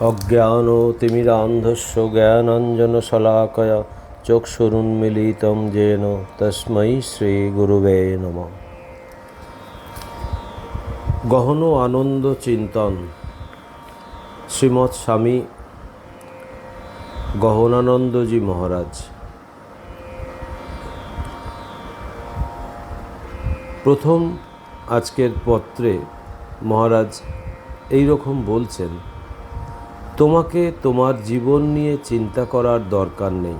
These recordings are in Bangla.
অজ্ঞান তিমিরান্ধস্য জ্ঞানাঞ্জনশলাকয়া চক্ষুরুন্মিলিतं যেন তস্मै শ্রীগুরুবে নম। গহন আনন্দ চিন্তন। শ্রীমৎ স্বামী গহনানন্দজি মহারাজ। প্রথম আজকের পত্রে মহারাজ এই রকম বলছেন তোমাকে তোমার জীবন নিয়ে চিন্তা করার দরকার নেই।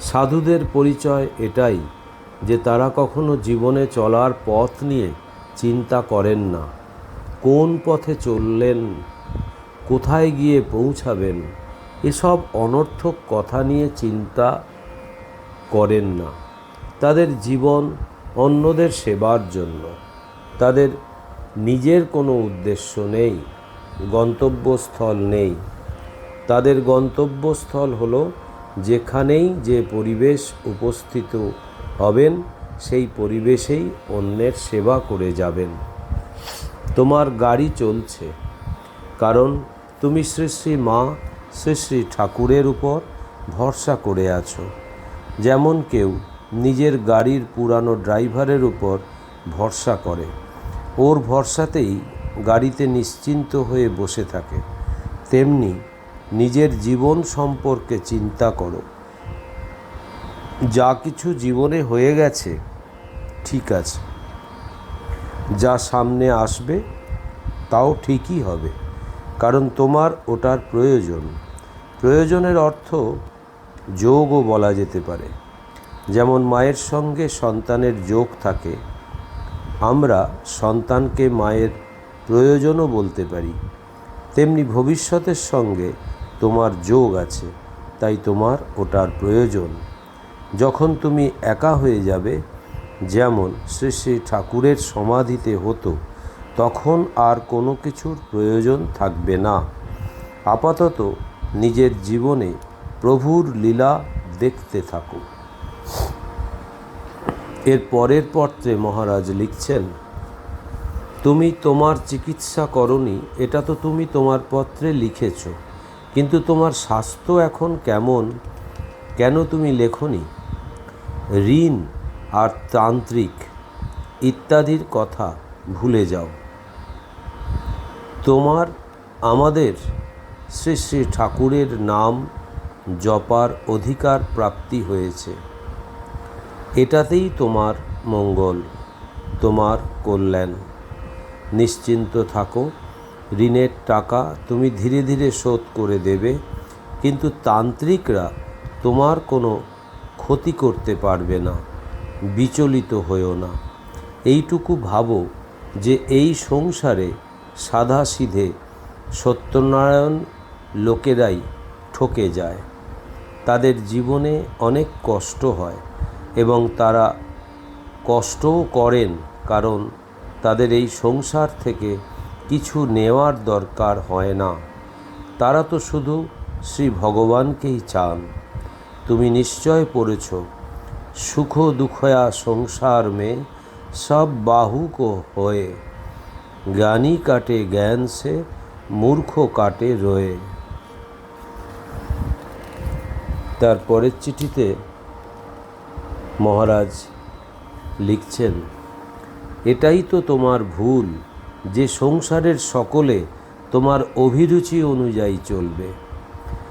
সাধুদের পরিচয় এটাই যে তারা কখনো জীবনে চলার পথ নিয়ে চিন্তা করেন না। কোন পথে চললেন, কোথায় গিয়ে পৌঁছাবেন, এসব অনর্থক কথা নিয়ে চিন্তা করেন না। তাদের জীবন অন্যদের সেবার জন্য। তাদের নিজের কোনো উদ্দেশ্য নেই। গন্তব্যস্থল নেই। তাদের গন্তব্যস্থল হলো যেখানেই যে পরিবেশ উপস্থিত হবেন, সেই পরিবেশেই অন্যের সেবা করে যাবেন। তোমার গাড়ি চলছে, কারণ তুমি শ্রী শ্রী মা, শ্রী শ্রী ঠাকুরের উপর ভরসা করে আছো। যেমন কেউ নিজের গাড়ির পুরানো ড্রাইভারের উপর ভরসা করে। ওর ভরসাতেই গাড়িতে নিশ্চিন্ত হয়ে বসে থাকে। তেমনি নিজের জীবন সম্পর্কে চিন্তা করো। যা কিছু জীবনে হয়ে গেছে, ঠিক আছে। যা সামনে আসবে, তাও ঠিকই হবে। কারণ তোমার ওটার প্রয়োজন। প্রয়োজনের অর্থ যোগও বলা যেতে পারে। যেমন মায়ের সঙ্গে সন্তানের যোগ থাকে, আমরা সন্তানকে মায়ের প্রয়োজনও বলতে পারি। তেমনি ভবিষ্যতের সঙ্গে তোমার যোগ আছে, তাই তোমার ওটার প্রয়োজন। যখন তুমি একা হয়ে যাবে, যেমন শ্রী শ্রী ঠাকুরের সমাধিতে হতো, তখন আর কোনো কিছুর প্রয়োজন থাকবে না। আপাতত নিজের জীবনে প্রভুর লীলা দেখতে থাকো। এর পরের পত্রে মহারাজ লিখছেন তুমি তোমার চিকিৎসা করনি, এটা তো তুমি তোমার পত্রে লিখেছ। কিন্তু তোমার স্বাস্থ্য এখন কেমন? কেন তুমি লেখনি? ঋণ আর তান্ত্রিক ইত্যাদির কথা ভুলে যাও। তোমার, আমাদের শ্রী শ্রী ঠাকুরের নাম জপার অধিকার প্রাপ্তি হয়েছে। এটাতেই তোমার মঙ্গল, তোমার কল্যাণ। নিশ্চিন্ত থাকো। ঋণের টাকা তুমি ধীরে ধীরে শোধ করে দেবে, কিন্তু তান্ত্রিকরা তোমার কোনো ক্ষতি করতে পারবে না, বিচলিত হয়েও না। এইটুকু ভাবো যে এই সংসারে সাধাসিধে সত্যনারায়ণ লোকেরাই ঠকে যায়। তাদের জীবনে অনেক কষ্ট হয় এবং তারা কষ্টও করেন কারণ তাদের এই সংসার থেকে কিছু নেওয়ার দরকার হয় না। তারা তো শুধু শ্রী ভগবানকেই চান। তুমি নিশ্চয় পড়েছ, সুখ দুঃখয়া সংসার মে সব বাহুক হয়ে। জ্ঞানী কাটে জ্ঞান সে, মূর্খ কাটে রয়ে। তারপরের চিঠিতে মহারাজ লিখছেন এটাই তো তোমার ভুল, যে সংসারের সকলে তোমার অভিরুচি অনুযায়ী চলবে।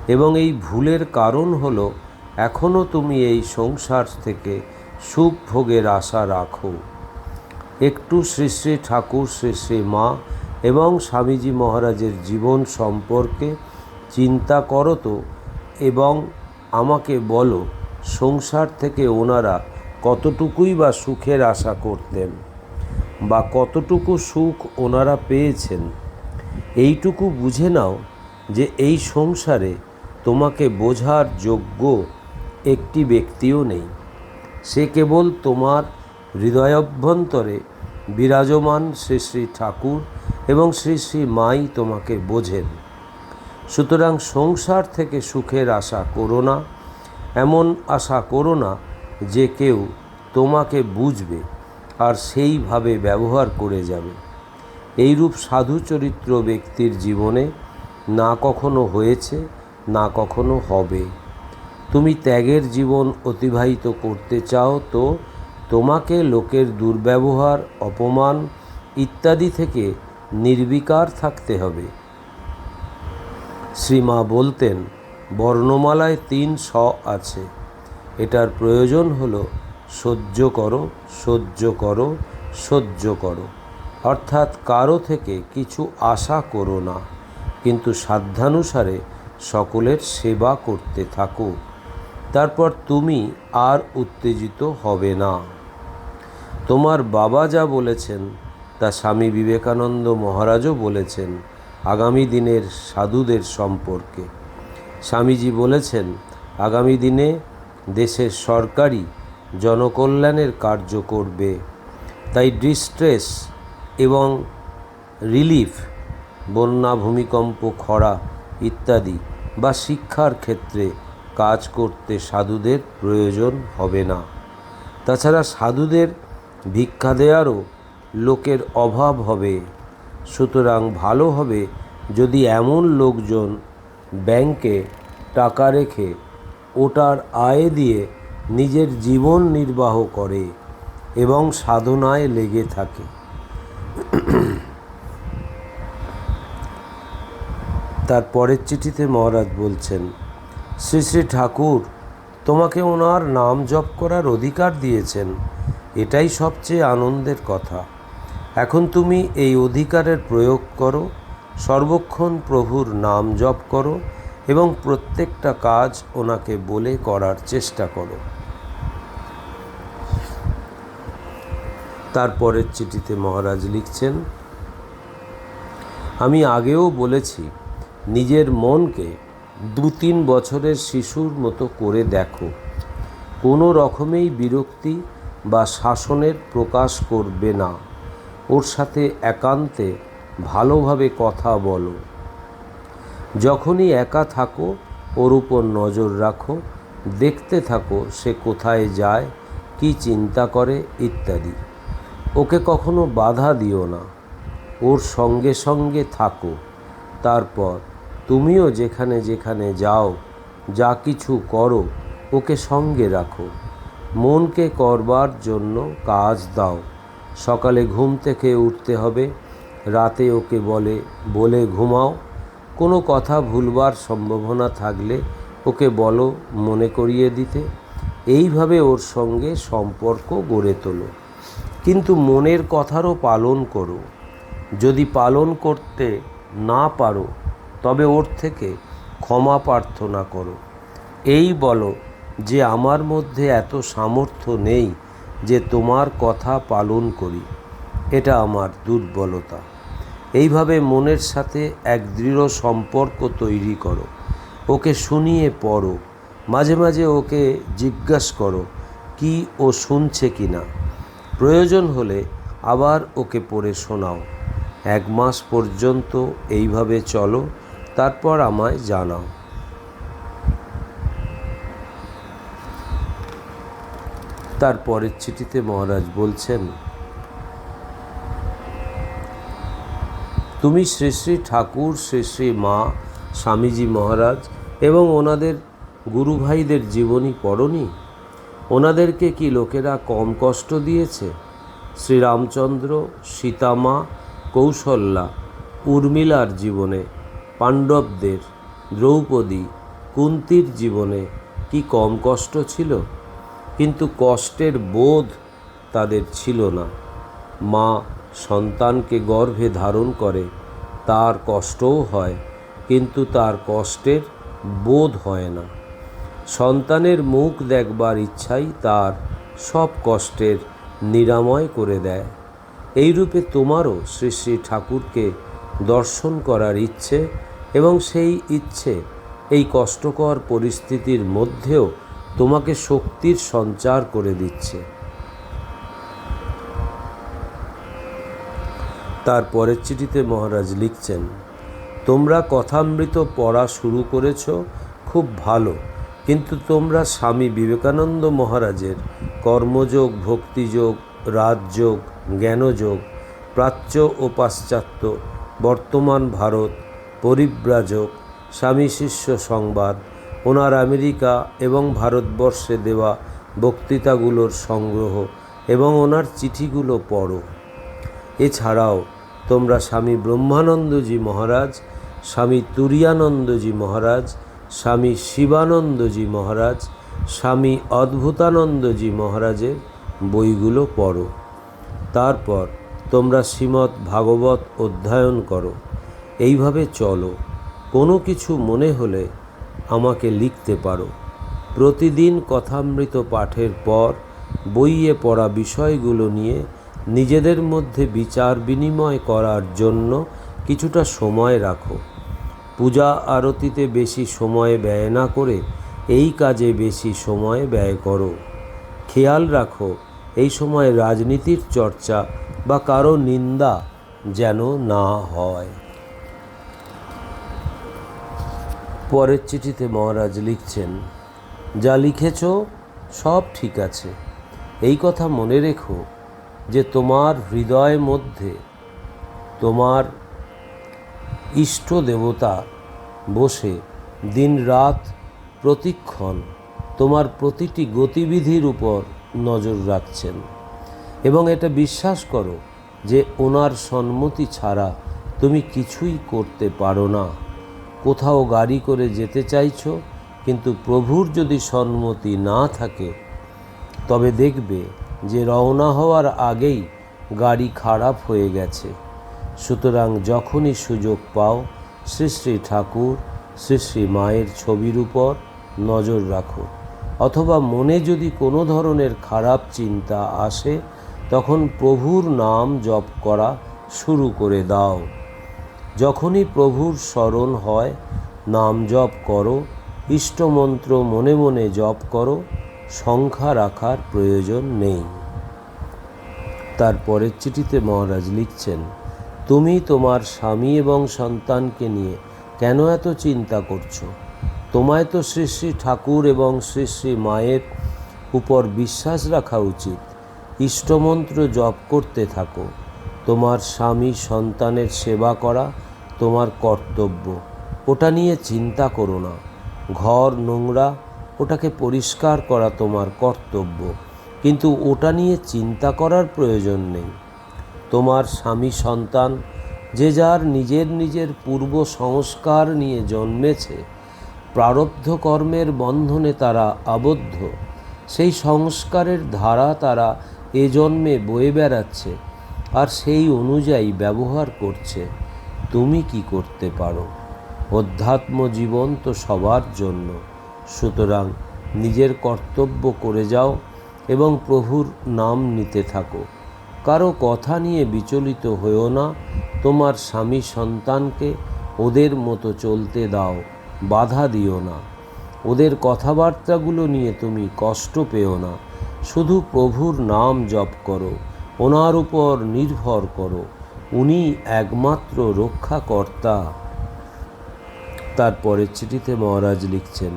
এবং এই ভুলের কারণ হল এখনও তুমি এই সংসার থেকে সুখ ভোগের আশা রাখো। একটু শ্রী শ্রী ঠাকুর, শ্রী শ্রী মা এবং স্বামীজি মহারাজের জীবন সম্পর্কে চিন্তা করো তো এবং আমাকে বলো, সংসার থেকে ওনারা কতটুকুই বা সুখের আশা করতেন। বা কতটুকু সুখ ওনারা পেয়েছেন, এইটুকু বুঝে নাও যে এই সংসারে তোমাকে বোঝার যোগ্য একটি ব্যক্তিও নেই। সে কেবল তোমার হৃদয়ভ্যন্তরে বিরাজমান শ্রী শ্রী ঠাকুর এবং শ্রী শ্রী মাই তোমাকে বোঝেন। সুতরাং সংসার থেকে সুখের আশা করো না, এমন আশা করো না যে কেউ তোমাকে বুঝবে। আর সেইভাবে ব্যবহার করে যাবে। এইরূপ সাধু চরিত্র ব্যক্তির জীবনে না কখনো হয়েছে, না কখনো হবে। তুমি ত্যাগের জীবন অতিবাহিত করতে চাও তো তোমাকে লোকের দুর্ব্যবহার, অপমান ইত্যাদি থেকে নির্বিকার থাকতে হবে। শ্রীমা বলতেন, বর্ণমালায় তিন স আছে। এটার প্রয়োজন হলো সহ্য করো সহ্য করো সহ্য করো। অর্থাৎ কারও থেকে কিছু আশা করো না, কিন্তু সাধ্যানুসারে সকলের সেবা করতে থাকো। তারপর তুমি আর উত্তেজিত হবে না। তোমার বাবা যা বলেছেন, তা স্বামী বিবেকানন্দ মহারাজও বলেছেন আগামী দিনের সাধুদের সম্পর্কে। স্বামীজি বলেছেন, আগামী দিনে দেশের সরকারি জনকল্যাণের কার্য করবে। তাই ডিস্ট্রেস এবং রিলিফ বন্যা, ভূমিকম্প, খরা ইত্যাদি বা শিক্ষার ক্ষেত্রে কাজ করতে সাধুদের প্রয়োজন হবে না। তাছাড়া সাধুদের ভিক্ষা দেওয়ারও লোকের অভাব হবে। সুতরাং ভালো হবে যদি এমন লোকজন ব্যাংকে টাকা রেখে ওটার আয় দিয়ে নিজের জীবন নির্বাহ করে এবং সাধনায় লেগে থাকে। তার পরের চিঠিতে মহারাজ বলছেন, শ্রী শ্রী ঠাকুর, তোমাকে ওনার নাম জপ করার অধিকার দিয়েছেন। এটাই সবচেয়ে আনন্দের কথা। এখন তুমি এই অধিকারের প্রয়োগ করো, সর্বক্ষণ প্রভুর নাম জপ করো এবং প্রত্যেকটা কাজ ওনাকে বলে করার চেষ্টা করো। তারপরের চিঠিতে মহারাজ লিখছেন, আমি আগেও বলেছি, নিজের মনকে দু তিন বছরের শিশুর মতো করে দেখো। কোনো রকমেই বিরক্তি বা শাসনের প্রকাশ করবে না। ওর সাথে একান্তে ভালোভাবে কথা বলো। যখনই একা থাকো, ওর উপর নজর রাখো, দেখতে থাকো সে কোথায় যায়, কি চিন্তা করে, ইত্যাদি। ওকে কখনো বাধা দিও না। ওর সঙ্গে সঙ্গে থাকো। তারপর তুমিও যেখানে যেখানে যাও, যা কিছু করো, ওকে সঙ্গে রাখো। মনকে করবার জন্য কাজ দাও। সকালে ঘুম থেকে উঠতে হবে। রাতে ওকে বলে বলে ঘুমাও। কোনো কথা ভুলবার সম্ভাবনা থাকলে ওকে বলো, মনে করিয়ে দিতে। এইভাবে ওর সঙ্গে সম্পর্ক গড়ে তোলো। কিন্তু মনের কথারও পালন করো। যদি পালন করতে না পারো, তবে ওর থেকে ক্ষমা প্রার্থনা করো। এই বলো যে আমার মধ্যে এত সামর্থ্য নেই যে তোমার কথা পালন করি। এটা আমার দুর্বলতা। এইভাবে মনের সাথে এক দৃঢ় সম্পর্ক তৈরি করো। ওকে শুনিয়ে পড়ো। মাঝে মাঝে ওকে জিজ্ঞাস করো, কি ও শুনছে কি না? প্রয়োজন হলে আবার ওকে পড়ে শোনাও। এক মাস পর্যন্ত এইভাবে চলো, তারপর আমায় জানাও। তার পরের চিঠিতে মহারাজ বলছেন তুমি শ্রী শ্রী ঠাকুর, শ্রী শ্রী মা, স্বামীজি মহারাজ এবং ওনাদের গুরু ভাইদের জীবনী পড়নি? ওনাদেরকে কি লোকেরা কম কষ্ট দিয়েছে? শ্রীরামচন্দ্র, সীতামা, কৌশল্যা, উর্মিলার জীবনে, পাণ্ডবদের, দ্রৌপদী, কুন্তির জীবনে কি কম কষ্ট ছিল? কিন্তু কষ্টের বোধ তাদের ছিল না। মা সন্তানকে গর্ভে ধারণ করে, তার কষ্টও হয়, কিন্তু তার কষ্টের বোধ হয় না। সন্তানের মুখ দেখবার ইচ্ছাই তার সব কষ্টের নিরাময় করে দেয়। এইরূপে তোমারও শ্রী শ্রী ঠাকুরকে দর্শন করার ইচ্ছে এবং সেই ইচ্ছে এই কষ্টকর পরিস্থিতির মধ্যেও তোমাকে শক্তির সঞ্চার করে দিচ্ছে। তার পরের চিঠিতে মহারাজ লিখছেন, তোমরা কথামৃত পড়া শুরু করেছ, খুব ভালো। কিন্তু তোমরা স্বামী বিবেকানন্দ মহারাজের কর্মযোগ, ভক্তিযোগ, রাজযোগ, জ্ঞানযোগ, প্রাচ্য ও পাশ্চাত্য, বর্তমান ভারত, পরিব্রাজক, স্বামী শিষ্য সংবাদ, ওনার আমেরিকা এবং ভারতবর্ষে দেওয়া বক্তৃতাগুলোর সংগ্রহ এবং ওনার চিঠিগুলো পড়ো। এছাড়াও তোমরা স্বামী ব্রহ্মানন্দজি মহারাজ, স্বামী তুরিয়ানন্দজি মহারাজ, স্বামী শিবানন্দজি মহারাজ, স্বামী অদ্ভুতানন্দজি মহারাজের বইগুলো পড়ো। তারপর তোমরা শ্রীমৎ ভাগবত অধ্যয়ন করো। এইভাবে চলো। কোনো কিছু মনে হলে আমাকে লিখতে পারো। প্রতিদিন কথামৃত পাঠের পর বইয়ে পড়া বিষয়গুলো নিয়ে নিজেদের মধ্যে বিচার বিনিময় করার জন্য কিছুটা সময় রাখো। পূজা আরতিতে বেশি সময় ব্যয় না করে এই কাজে বেশি সময় ব্যয় করো। খেয়াল রাখো, এই সময় রাজনীতির চর্চা বা কারও নিন্দা যেন না হয়। পরের চিঠিতে মহারাজ লিখছেন, যা লিখেছ সব ঠিক আছে। এই কথা মনে রেখো যে তোমার হৃদয় মধ্যে তোমার ইষ্ট দেবতা বসে দিন রাত প্রতিক্ষণ তোমার প্রতিটি গতিবিধির উপর নজর রাখছেন। এবং এটা বিশ্বাস করো যে ওনার সম্মতি ছাড়া তুমি কিছুই করতে পারো না। কোথাও গাড়ি করে যেতে চাইছো, কিন্তু প্রভুর যদি সম্মতি না থাকে, তবে দেখবে যে রওনা হওয়ার আগেই গাড়ি খারাপ হয়ে গেছে। সুতরাং যখনই সুযোগ পাও, শ্রী শ্রী ঠাকুর, শ্রী শ্রী মায়ের ছবির উপর নজর রাখো। অথবা মনে যদি কোনো ধরনের খারাপ চিন্তা আসে, তখন প্রভুর নাম জপ করা শুরু করে দাও। যখনই প্রভুর স্মরণ হয়, নাম জপ করো, ইষ্টমন্ত্র মনে মনে জপ করো সংখ্যা রাখার প্রয়োজন নেই। তারপরের চিঠিতে মহারাজ লিখছেন, তুমি তোমার স্বামী এবং সন্তানকে নিয়ে কেন এত চিন্তা করছ? তোমায় তো শ্রী শ্রী ঠাকুর এবং শ্রী শ্রী মায়ের উপর বিশ্বাস রাখা উচিত। ইষ্টমন্ত্র জপ করতে থাকো। তোমার স্বামী সন্তানের সেবা করা তোমার কর্তব্য। ওটা নিয়ে চিন্তা করো না। ঘর, নোংরা ওটাকে পরিষ্কার করা তোমার কর্তব্য। কিন্তু ওটা নিয়ে চিন্তা করার প্রয়োজন নেই। তোমার স্বামী সন্তান যে যার নিজের নিজের পূর্ব সংস্কার নিয়ে জন্মেছে, প্রারব্ধ কর্মের বন্ধনে তারা আবদ্ধ। সেই সংস্কারের ধারা তারা এ জন্মে বয়ে বেড়াচ্ছে আর সেই অনুযায়ী ব্যবহার করছে। তুমি কি করতে পারো? অধ্যাত্ম জীবন তো সবার জন্য। সুতরাং নিজের কর্তব্য করে যাও এবং প্রভুর নাম নিতে থাকো। কারও কথা নিয়ে বিচলিত হয়েও না, তোমার স্বামী সন্তানকে ওদের মতো চলতে দাও, বাধা দিও না। ওদের কথাবার্তাগুলো নিয়ে তুমি কষ্ট পেও না, শুধু প্রভুর নাম জপ করো, ওনার উপর নির্ভর করো, উনি একমাত্র রক্ষাকর্তা। তারপরে চিঠিতে মহারাজ লিখছেন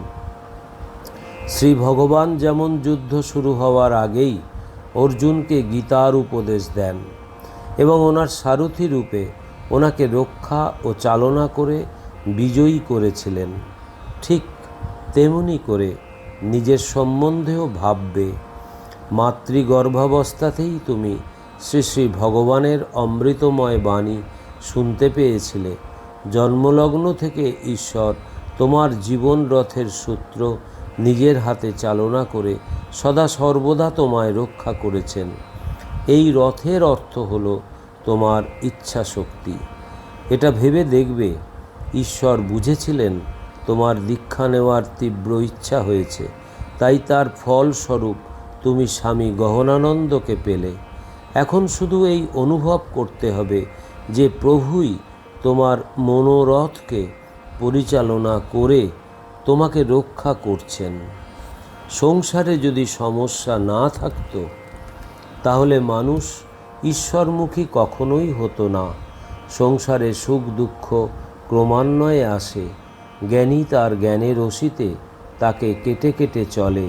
শ্রী ভগবান যেমন যুদ্ধ শুরু হওয়ার আগেই অর্জুনকে গীতার উপদেশ দেন এবং ওনার সারথি রূপে ওনাকে রক্ষা ও চালনা করে বিজয়ী করেছিলেন। ঠিক তেমনি করে নিজের সম্বন্ধেও ভাববে, মাতৃগর্ভাবস্থাতেই তুমি শ্রী শ্রী ভগবানের অমৃতময় বাণী শুনতে পেয়েছিলে। জন্মলগ্ন থেকে ঈশ্বর তোমার জীবন রথের সূত্র নিজের হাতে চালনা করে সদা সর্বদা তোমায় রক্ষা করেছেন। এই রথের অর্থ হল তোমার ইচ্ছা শক্তি। এটা ভেবে দেখবে, ঈশ্বর বুঝেছিলেন তোমার দীক্ষা নেওয়ার তীব্র ইচ্ছা হয়েছে। তাই তার ফলস্বরূপ তুমি স্বামী গহনানন্দকে পেলে। এখন শুধু এই অনুভব করতে হবে যে প্রভুই তোমার মনোরথকে পরিচালনা করে তোমাকে রক্ষা করছেন। সংসারে যদি সমস্যা না থাকত, তাহলে মানুষ ঈশ্বরমুখী কখনোই হতো না। সংসারে সুখ দুঃখ ক্রমান্বয়ে আসে। জ্ঞানী তার জ্ঞানের রশিতে তাকে কেটে কেটে চলে,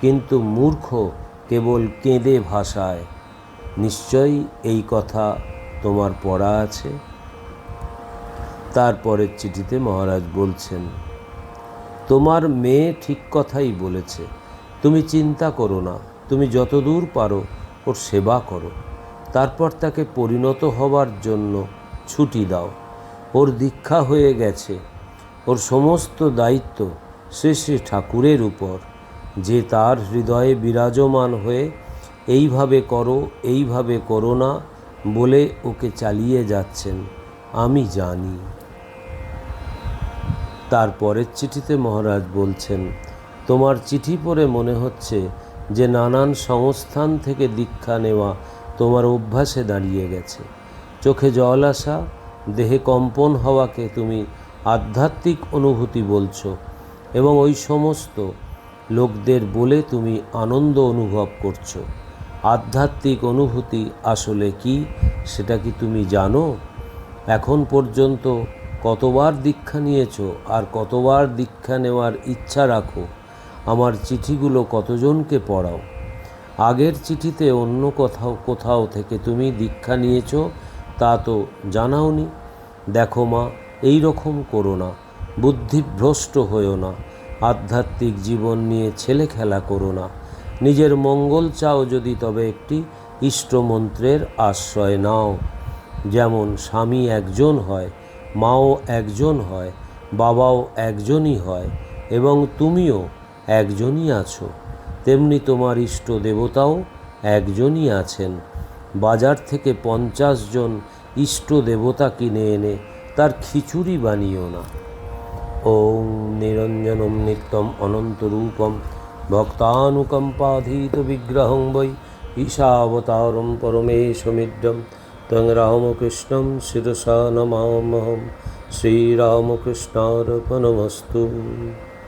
কিন্তু মূর্খ কেবল কেঁদে ভাষায় নিশ্চয়ই এই কথা তোমার পড়া আছে? তারপরের চিঠিতে মহারাজ বলছেন তোমার মেয়ে ঠিক কথাই বলেছে, তুমি চিন্তা করো না, তুমি যতদূর পারো ওর সেবা করো। তারপর তাকে পরিণত হবার জন্য ছুটি দাও। ওর দীক্ষা হয়ে গেছে, ওর সমস্ত দায়িত্ব শ্রী শ্রী ঠাকুরের উপর। যে তার হৃদয়ে বিরাজমান হয়ে, এইভাবে করো এইভাবে করো না বলে ওকে চালিয়ে যাচ্ছেন, আমি জানি। তারপরের চিঠিতে মহারাজ বলছেন, তোমার চিঠি পড়ে মনে হচ্ছে যে নানান সংস্থান থেকে দীক্ষা নেওয়া তোমার অভ্যাসে দাঁড়িয়ে গেছে। চোখে জল আসা, দেহে কম্পন হওয়াকে তুমি আধ্যাত্মিক অনুভূতি বলছো এবং ওই সমস্ত লোকদের বলে তুমি আনন্দ অনুভব করছ। আধ্যাত্মিক অনুভূতি আসলে কি, সেটা কি তুমি জানো? এখন পর্যন্ত কতবার দীক্ষা নিয়েছো আর কতবার দীক্ষা নেওয়ার ইচ্ছা রাখো, আমার চিঠিগুলো কতজনকে পড়াও? আগের চিঠিতে অন্য কোথাও কোথাও থেকে তুমি দীক্ষা নিয়েছো, তা তো জানাওনি। দেখো মা এই রকম করো না, বুদ্ধিভ্রষ্ট হয়েও না, আধ্যাত্মিক জীবন নিয়ে ছেলে খেলা করো না। নিজের মঙ্গল চাও যদি তবে একটি ইষ্টমন্ত্রের আশ্রয় নাও। যেমন স্বামী একজন হয় মাও একজন হয়, বাবাও একজনই হয় এবং তুমিও একজনই আছো। তেমনি তোমার ইষ্ট দেবতাও একজনই আছেন। বাজার থেকে পঞ্চাশ জন ইষ্ট দেবতা কিনে এনে তার খিচুড়ি বানিও না। ওম নিরঞ্জনম নিত্যম অনন্তরূপম ভক্তানুকম্পাধীত বিগ্রহং বৈ ঈশাবতারম পরমেশমিড্যম তং রামকৃষ্ণম শিরসা নমামহম শ্রীরামকৃষ্ণার্পণমস্তু